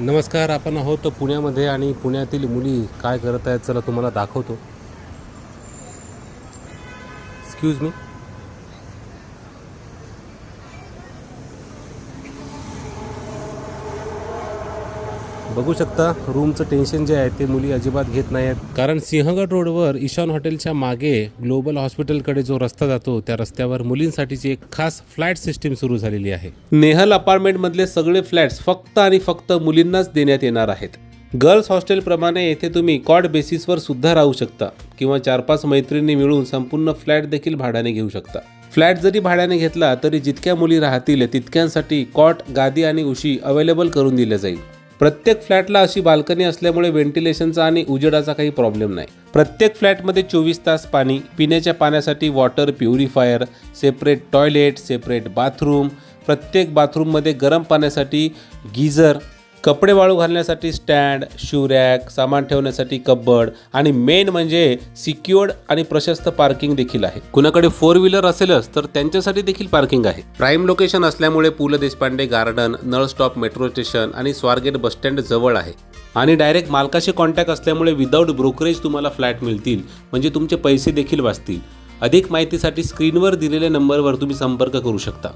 नमस्कार आपण आहोत पुण्यामध्ये आणि पुण्यातील मुली काय करत आहेत चला तुम्हाला दाखवतो. एक्सक्यूज मी बघू शकता रूमचं टेन्शन जे आहे ते मुली अजिबात घेत नाही आहेत कारण सिंहगड रोडवर ईशान हॉटेलच्या मागे ग्लोबल हॉस्पिटलकडे जो रस्ता जातो त्या रस्त्यावर मुलींसाठीची एक खास फ्लॅट सिस्टीम सुरू झालेली आहे. नेहल अपार्टमेंटमधले सगळे फ्लॅट्स फक्त आणि फक्त मुलींनाच देण्यात येणार आहेत. गर्ल्स हॉस्टेलप्रमाणे येथे तुम्ही कॉड बेसिसवर सुद्धा राहू शकता किंवा चार पाच मैत्रिणी मिळून संपूर्ण फ्लॅट देखील भाड्याने घेऊ शकता. फ्लॅट जरी भाड्याने घेतला तरी जितक्या मुली राहतील तितक्यांसाठी कॉट गादी आणि उशी अवेलेबल करून दिल्या जाईल. प्रत्येक फ्लॅटला अशी बाल्कनी असल्यामुळे व्हेंटिलेशनचा आणि उजेडाचा काही प्रॉब्लेम नाही. प्रत्येक फ्लॅटमध्ये चोवीस तास पाणी पिण्याच्या पाण्यासाठी water purifier separate toilet separate bathroom प्रत्येक बाथरूममध्ये गरम पाण्यासाठी गीझर कपडे वाळू घालण्यासाठी स्टँड शूरॅक सामान ठेवण्यासाठी कब्बड आणि मेन म्हणजे सिक्युअर्ड आणि प्रशस्त पार्किंग देखील आहे. कुणाकडे फोर व्हीलर असेलच तर त्यांच्यासाठी देखील पार्किंग आहे. प्राईम लोकेशन असल्यामुळे Pu La Deshpande garden Nal stop metro station आणि स्वारगेट बसस्टँड जवळ आहे. आणि डायरेक्ट मालकाशी कॉन्टॅक्ट असल्यामुळे विदाऊट ब्रोकरेज तुम्हाला फ्लॅट मिळतील म्हणजे तुमचे पैसे देखील वाचतील. अधिक माहितीसाठी स्क्रीनवर दिलेल्या नंबरवर तुम्ही संपर्क करू शकता.